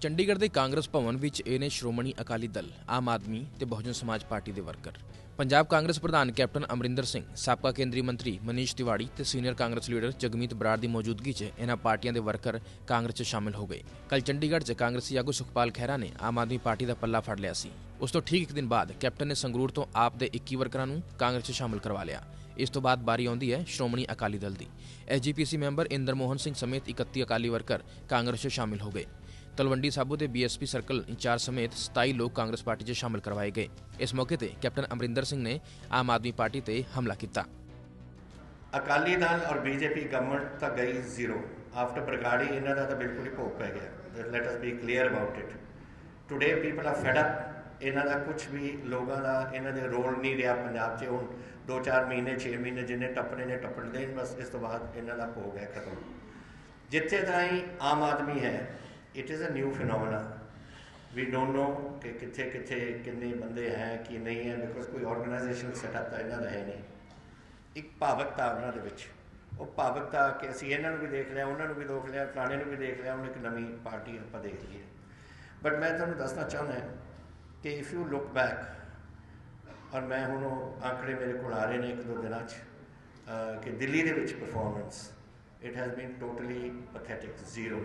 ਚੰਡੀਗੜ੍ਹ ਦੇ ਕਾਂਗਰਸ ਭਵਨ ਵਿੱਚ ਇਹ ਨੇ ਸ਼੍ਰੋਮਣੀ ਅਕਾਲੀ ਦਲ, ਆਮ ਆਦਮੀ ਤੇ ਬਹੁਜਨ ਸਮਾਜ ਪਾਰਟੀ ਦੇ ਵਰਕਰ। ਪੰਜਾਬ ਕਾਂਗਰਸ ਪ੍ਰਧਾਨ ਕੈਪਟਨ ਅਮਰਿੰਦਰ ਸਿੰਘ, ਸਾਬਕਾ ਕੇਂਦਰੀ ਮੰਤਰੀ ਮਨੀਸ਼ ਤਿਵਾੜੀ ਤੇ ਸੀਨੀਅਰ ਕਾਂਗਰਸ ਲੀਡਰ ਜਗਮੀਤ ਬਰਾੜ ਦੀ ਮੌਜੂਦਗੀ 'ਚ ਇਹਨਾਂ ਪਾਰਟੀਆਂ ਦੇ ਵਰਕਰ ਕਾਂਗਰਸ 'ਚ ਸ਼ਾਮਿਲ ਹੋ ਗਏ। ਕੱਲ ਚੰਡੀਗੜ੍ਹ 'ਚ ਕਾਂਗਰਸੀ ਆਗੂ ਸੁਖਪਾਲ ਖਹਿਰਾ ਨੇ ਆਮ ਆਦਮੀ ਪਾਰਟੀ ਦਾ ਪੱਲਾ ਫੜ ਲਿਆ ਸੀ। ਉਸ ਤੋਂ ਠੀਕ ਇੱਕ ਦਿਨ ਬਾਅਦ ਕੈਪਟਨ ਨੇ ਸੰਗਰੂਰ ਤੋਂ ਆਪ ਦੇ 21 ਵਰਕਰਾਂ ਨੂੰ ਕਾਂਗਰਸ 'ਚ ਸ਼ਾਮਿਲ ਕਰਵਾ ਲਿਆ। ਇਸ ਤੋਂ ਬਾਅਦ ਬਾਰੀ ਆਉਂਦੀ ਹੈ ਸ਼੍ਰੋਮਣੀ ਅਕਾਲੀ ਦਲ ਦੀ। ਐਸਜੀਪੀਸੀ ਮੈਂਬਰ ਇੰਦਰ ਮੋਹਨ ਸਿੰਘ ਸਮੇਤ 31 ਅਕਾਲੀ ਵਰਕਰ ਕਾਂਗਰਸ 'ਚ ਸ਼ਾਮਿਲ ਹੋ ਗਏ। ਤਲਵੰਡੀ ਸਾਬੋ ਦੇ ਬੀਐਸਪੀ ਸਰਕਲ ਇੰਚਾਰਜ ਸਮੇਤ 27 ਲੋਕ ਕਾਂਗਰਸ ਪਾਰਟੀ 'ਚ ਸ਼ਾਮਲ ਕਰਵਾਏ ਗਏ। ਇਸ ਮੌਕੇ ਤੇ ਕੈਪਟਨ ਅਮਰਿੰਦਰ ਸਿੰਘ ਨੇ ਆਮ ਆਦਮੀ ਪਾਰਟੀ ਤੇ ਹਮਲਾ ਕੀਤਾ। ਅਕਾਲੀ ਦਲ ਔਰ ਬੀਜੇਪੀ ਗਵਰਨਮੈਂਟ ਤਾਂ ਗਈ ਜ਼ੀਰੋ। ਆਫਟਰ ਬਰਗਾੜੀ ਇਹਨਾਂ ਦਾ ਤਾਂ ਬਿਲਕੁਲ ਹੀ ਭੋਗ ਪੈ ਗਿਆ। Let us be clear about it today people are fed up ਇਹਨਾਂ ਦਾ ਕੁਝ ਵੀ ਲੋਕਾਂ ਦਾ ਇਹਨਾਂ ਦੇ ਰੋਲ ਨਹੀਂ ਰਿਹਾ ਪੰਜਾਬ 'ਚ ਹੁਣ। 2-4 ਮਹੀਨੇ 6 ਮਹੀਨੇ ਜਿੰਨੇ ਟੱਪਣੇ ਨੇ ਟੱਪਣ ਦੇ ਬਸ ਇਸ ਤੋਂ ਬਾਅਦ ਇਹਨਾਂ ਦਾ ਭੋਗ ਹੈ ਖਤਮ। ਜਿੱਥੇ ਤਾਈਂ ਆਮ ਆਦਮੀ ਹੈ it is a new phenomena we don't know ਕਿ ਕਿੱਥੇ ਕਿੱਥੇ ਕਿੰਨੇ ਬੰਦੇ ਹੈ ਕਿ ਨਹੀਂ ਹੈ ਬਿਕੋਜ਼ ਕੋਈ ਆਰਗੇਨਾਈਜੇਸ਼ਨ ਸੈਟਅਪ ਤਾਂ ਇਹਨਾਂ ਦਾ ਹੈ ਨਹੀਂ ਇੱਕ ਭਾਵਕਤਾ ਉਹਨਾਂ ਦੇ ਵਿੱਚ ਉਹ ਭਾਵਕਤਾ ਕਿ ਅਸੀਂ ਇਹਨਾਂ ਨੂੰ ਵੀ ਦੇਖ ਲਿਆ ਉਹਨਾਂ ਨੂੰ ਵੀ ਦੇਖ ਲਿਆ ਫਲਾਣੇ ਨੂੰ ਵੀ ਦੇਖ ਲਿਆ ਹੁਣ ਇੱਕ ਨਵੀਂ ਪਾਰਟੀ ਆਪਾਂ ਦੇਖ ਲਈਏ ਬਟ ਮੈਂ ਤੁਹਾਨੂੰ ਦੱਸਣਾ ਚਾਹੁੰਦਾ ਕਿ ਇਫ ਯੂ ਲੁੱਕ ਬੈਕ ਔਰ ਮੈਂ ਹੁਣ ਉਹ ਆંકੜੇ ਮੇਰੇ ਕੋਲ ਆ ਰਹੇ ਨੇ ਇੱਕ ਦੋ ਦਿਨਾਂ 'ਚ ਕਿ ਦਿੱਲੀ ਦੇ ਵਿੱਚ performance it has been totally pathetic zero